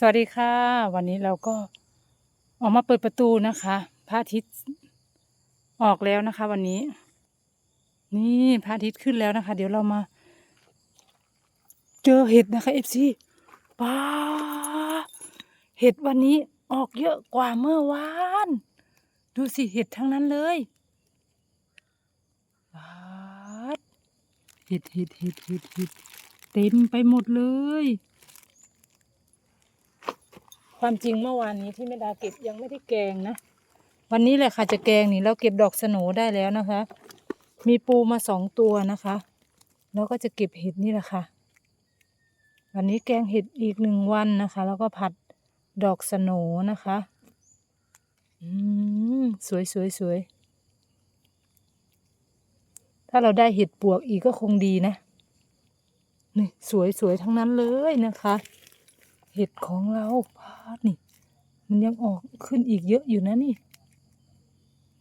สวัสดีค่ะ วันนี้เราก็ออกมาเปิดประตูนะคะพระอาทิตย์ออกแล้วนะคะ วันนี้ นี่พระอาทิตย์ขึ้นแล้วนะคะ เดี๋ยวเรามา เจอเห็ดนะคะเอฟซีป้าเห็ดวันนี้ออกเยอะกว่าเมื่อวาน ดูสิเห็ดทั้งนั้นเลยป้าเห็ดเห็ดเห็ดเห็ดเห็ดเต็มไปหมดเลย ความจริงเมื่อวานนี้ที่แม่ดาเก็บยังไม่ได้แกงนะ วันนี้แหละค่ะจะแกงนี่เราเก็บดอกสโหนได้แล้วนะคะ มีปูมาสองตัวนะคะแล้วก็จะเก็บเห็ดนี่แหละค่ะ วันนี้แกงเห็ดอีกหนึ่งวันนะคะ แล้วก็ผัดดอกสโหนนะคะ อืมสวยสวยสวยถ้าเราได้เห็ดปวกอีกก็คงดีนะนี่สวยสวยทั้งนั้นเลยนะคะ เห็ดของเราพาดนี่ มันยังออกขึ้นอีกเยอะอยู่นะนี่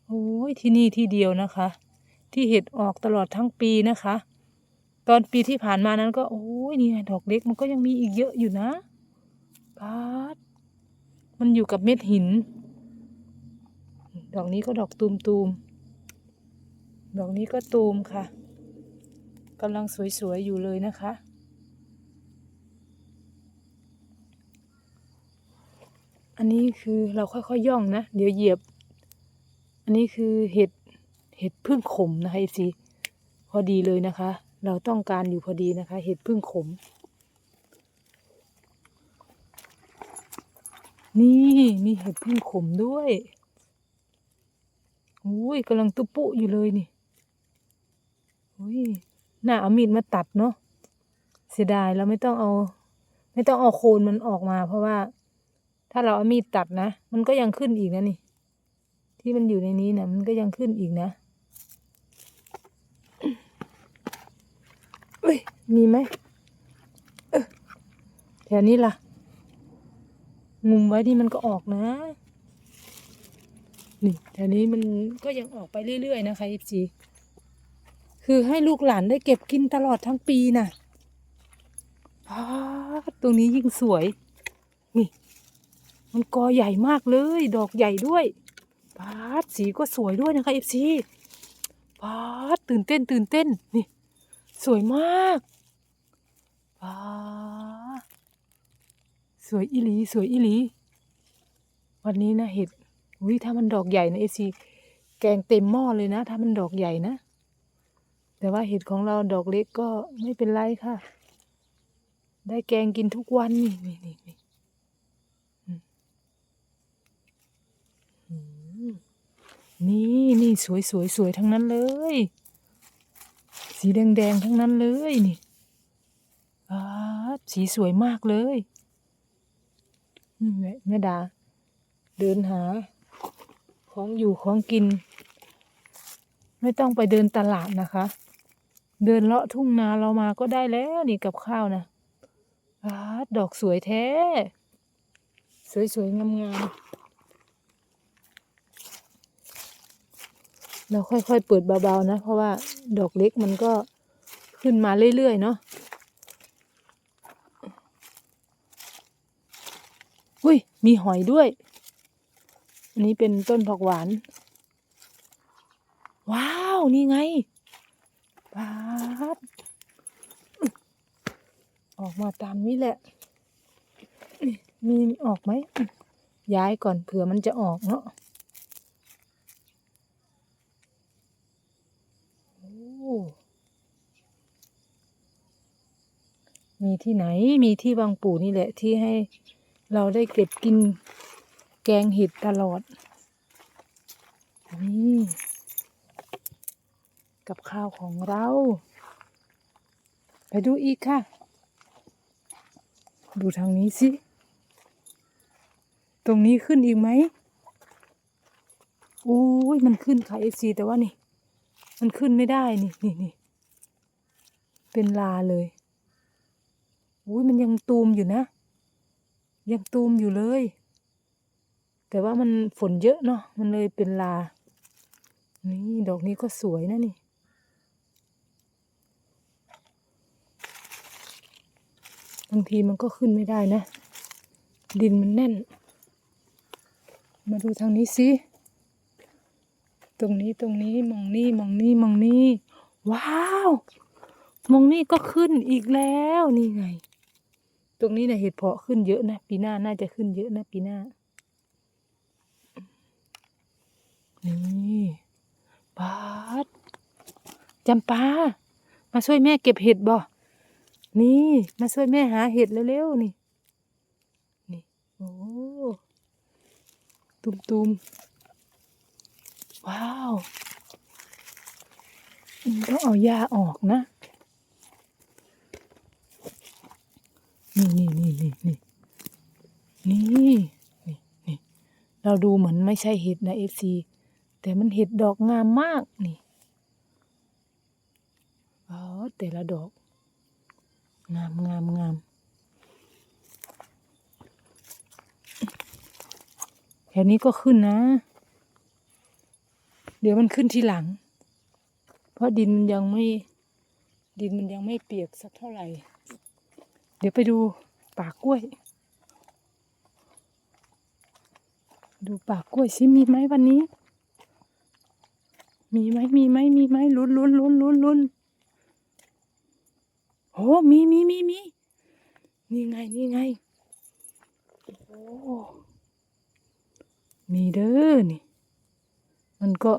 โอ้ยที่นี่ที่เดียวนะคะ ที่เห็ดออกตลอดทั้งปีนะคะ ตอนปีที่ผ่านมานั้นก็โอ้ยนี่ดอกเล็กมันก็ยังมีอีกเยอะอยู่นะพาดมันอยู่กับเม็ดหิน ดอกนี้ก็ดอกตูมตูมๆดอกนี้ก็ตูมค่ะกำลังสวยๆอยู่เลยนะคะ อันนี้คือเราค่อยๆย่องนะ เดี๋ยวเหยียบ อันนี้คือเห็ดเห็ดพึ่งขมนะคะอีซีพอดีเลยนะคะ เราต้องการอยู่พอดีนะคะ เห็ดพึ่งขม นี่มีเห็ดพึ่งขมด้วยอุ้ยกำลังตุปุอยู่เลยนี่อุ้ยน่าเอามีดมาตัดเนาะเสียดายเราไม่ต้องเอา ไม่ต้องเอาโคนมันออกมา เพราะว่า ถ้าเราเอามีดตัดนะ มันก็ยังขึ้นอีกนะนี่ ที่มันอยู่ในนี้นะมันก็ยังขึ้นอีกนะเอ้ย มีไหมแถวนี้ล่ะ งุมไว้นี่มันก็ออกนะ นี่แถวนี้มันก็ยังออกไปเรื่อยๆนะคะอีจีคือให้ลูกหลานได้เก็บกินตลอดทั้งปีน่ะตรงนี้ยิ่งสวย มันกอใหญ่มากเลย ดอกใหญ่ด้วยปาดสีก็สวยด้วยนะคะเอฟซีปาดตื่นเต้นตื่นเต้นนี่ สวยมากปาดสวยอีหลีสวยอีหลี วันนี้นะเห็ดอุ้ยถ้ามันดอกใหญ่นะเอฟซีแกงเต็มหม้อเลยนะ ถ้ามันดอกใหญ่นะ แต่ว่าเห็ดของเราดอกเล็กก็ไม่เป็นไรค่ะ ได้แกงกินทุกวันนี่นี่นี่ นี่นี่สวยสวยสวยทั้งนั้นเลย สีแดงแดงทั้งนั้นเลยนี่อาสีสวยมากเลยอืมแม่แม่ดา เดินหา ของอยู่ของกิน ไม่ต้องไปเดินตลาดนะคะ เดินเลาะทุ่งนาเรามาก็ได้แล้วนี่กับข้าวนะอาดอกสวยแท้ สวยสวยงามงามๆ เราค่อยๆเปิดเบาๆนะ เพราะว่าดอกเล็กมันก็ขึ้นมาเรื่อยๆเนาะอุ้ย มีหอยด้วย อันนี้เป็นต้นผักหวาน ว้าว นี่ไงปาดออกมาตามนี้แหละ มีออกไหม ย้ายก่อนเผื่อมันจะออกเนาะ โอ้ มีที่ไหนมีที่บางปู่นี่แหละที่ให้เราได้เก็บกินแกงเห็ดตลอด นี่ กับข้าวของเรา ไปดูอีกค่ะ ดูทางนี้สิ ตรงนี้ขึ้นอีกไหมโอ้ยมันขึ้นค่ะเอซีแต่ว่านี่ มันขึ้นไม่ได้นี่นี่นี่เป็นลาเลยอุ้ยมันยังตูมอยู่นะ ยังตูมอยู่เลย แต่ว่ามันฝนเยอะเนาะมันเลยเป็นลา นี่ดอกนี้ก็สวยนะนี่บางทีมันก็ขึ้นไม่ได้นะ ดินมันแน่น มาดูทางนี้สิ ตรงนี้ตรงนี้มองนี่มองนี่มองนี่ว้าว มองนี่ก็ขึ้นอีกแล้วนี่ไง ตรงนี้นะเห็ดเพาะขึ้นเยอะนะปีหน้าน่าจะขึ้นเยอะนะปีหน้านี่ปาดจำปามาช่วยแม่เก็บเห็ดบ่นี่มาช่วยแม่หาเห็ดเร็วๆนี่นี่โอ้ตุมตุมๆ ว้าวต้องเอาหญ้าออกนะ นี่นี่นี่นี่นี่นี่นี่นี่เราดูเหมือนไม่ใช่เห็ดนะเอฟซีแต่มันเห็ดดอกงามมากนี่อ๋อแต่ละดอก งามงามงามแถวนี้ก็ขึ้นนะ เดี๋ยวมันขึ้นทีหลัง เพราะดินมันยังไม่ ดินมันยังไม่เปียกสักเท่าไหร่ เดี๋ยวไปดูป่ากล้วย ดูป่ากล้วยสิมีไหมวันนี้ มีไหมมีไหมมีไหมลุ้นลุ้นลุ้นลุ้นลุ้นโอ้มีมีมีมีนี่ไงนี่ไงโอ้มีเด้อนี่ มันก็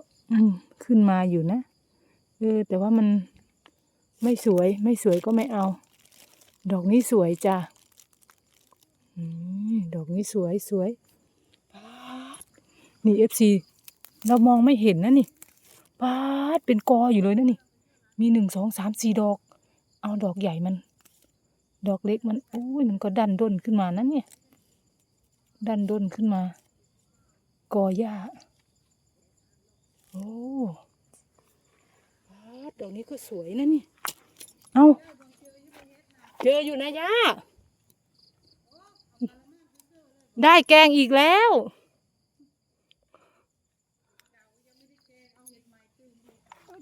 ขึ้นมาอยู่นะเออแต่ว่ามันไม่สวย ไม่สวยก็ไม่เอา ดอกนี้สวยจ้ะดอกนี้สวยสวยนี่เอฟซีเรามองไม่เห็นนะนี่ปาดเป็นกออยู่เลยนะนี่ มีหนึ่งสองสามสี่ดอก เอาดอกใหญ่มัน ดอกเล็กมันโอ้ยมันก็ดันด้นขึ้นมานั่นเนี่ย ดันด้นขึ้นมา กอหญ้า โอ้ป๊าดดอกนี้ก็สวยนะนี่ เอาเจออยู่นะย่า ได้แกงอีกแล้ว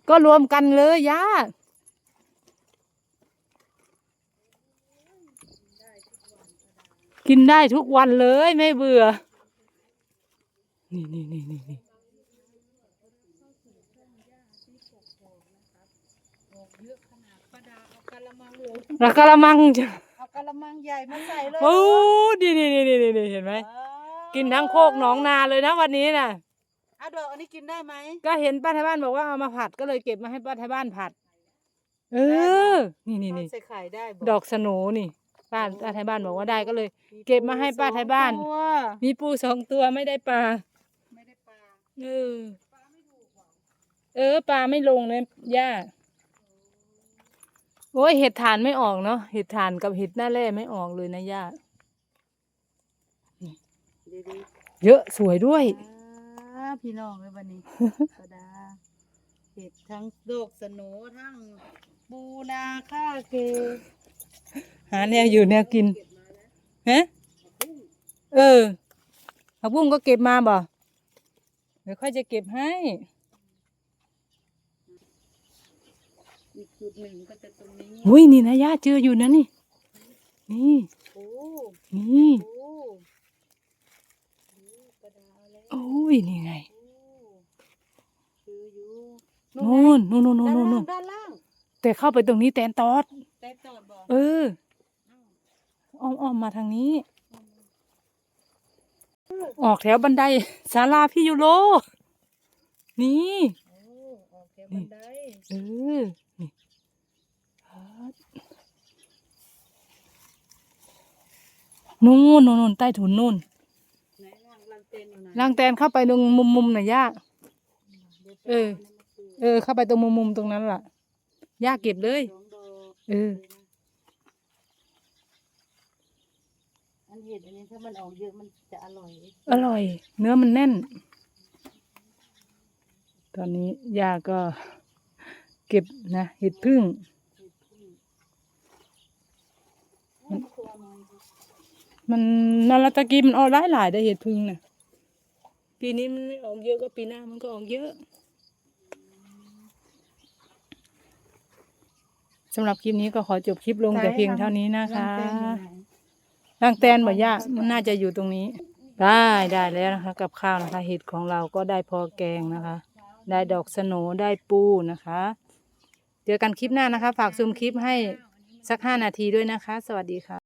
ก็รวมกันเลยย่ากินได้ทุกวันเลยไม่เบื่อ นี่นี่นี่นี่ นี่แล้วกระมังจ้ะเอากะละมังใหญ่มาใส่เลยโอ้ดีนี่นี่นี่นี่เห็นไหมกินทั้งโคกหนองนาเลยนะวันนี้น่ะเอาดอกอันนี้กินได้ไหมก็เห็นป้าไทยบ้านบอกว่าเอามาผัดก็เลยเก็บมาให้ป้าไทยบ้านผัด เออ นี่นี่ทอดนี่ใส่ไข่ได้บดอกสโหนนี่ป้าป้าไทยบ้านบอกว่าได้ก็เลย เก็บมาให้ป้าไทยบ้านสองตัวมีปูสองตัวไม่ได้ปลาไม่ได้ปลาเออเออปลาไม่ลงเลยย่า โอ้ยเห็ดฐานไม่ออกเนาะเห็ดฐานกับเห็ดหน้าแร่ไม่ออกเลยนะย่าดีดีเยอะสวยด้วยอ่าพี่น้องเลยวันนี้กระดาเห็ดทั้งดอกสโหนทั้งปูนาค่าเกหาแนวอยู่แนวกินฮะเออผักบุ้งก็เก็บมาบ่เดี๋ยวค่อยจะเก็บให้ อีกจุดหนึ่งก็จะตรงนี้อุ้ยนี่นะย่าเจออยู่นะนี่ นี่ โอ้นี่โอ้โอ้กระดาแล้วโอ้ยนี่ไง โอ้คืออยู่นู่นนู่นนู่นด้านนู่นนู่ล่านงด้านล่างแต่เข้าไปตรงนี้แตนตอด แต่ตอดบอกเอออ้อมอ้อมมาทางนี้ ออกแถวบันไดศาลาพี่ยูโรนี่ โอ้ออกแถวบันไดเออ นี่ครับ นู่นนู่นนู่นใต้ถุนนู่นไหนล่างล่างเต็นอยู่ไหนล่างแตนเข้าไปตรงมุมมุมๆหน่อยย่าดี๋ยวเออ เออ เข้าไปตรงมุมมุมๆตรงนั้นล่ะย่าเก็บเลย สองดอกเออ อันเห็ดอันนี้ถ้ามันออกเยอะมันจะอร่อยอร่อย เนื้อมันแน่น ตอนนี้ย่าก็ เก็บนะเห็ดพึ่งเห็ดพึ่งโอ้มันตัวน้อยดิ มันนาราตะกี้มันออกหลายหลายๆได้เห็ดพึ่งนะปีนี้มันไม่ออกเยอะก็ปีหน้ามันก็ออกเยอะสำหรับคลิปนี้ก็ขอจบคลิปลงแต่เพียงเท่านี้นะคะร่างเต็นอยู่ไหนางแตนบ่ย่ามันน่าจะอยู่ตรงนี้ ได้ได้แล้วนะคะ กับข้าวนะคะเห็ดของเราก็ได้พอแกงนะคะ ได้ดอกสโหนได้ปูนะคะ เจอกันคลิปหน้านะคะ ฝากซูมคลิปให้สักห้านาทีด้วยนะคะ สวัสดีค่ะ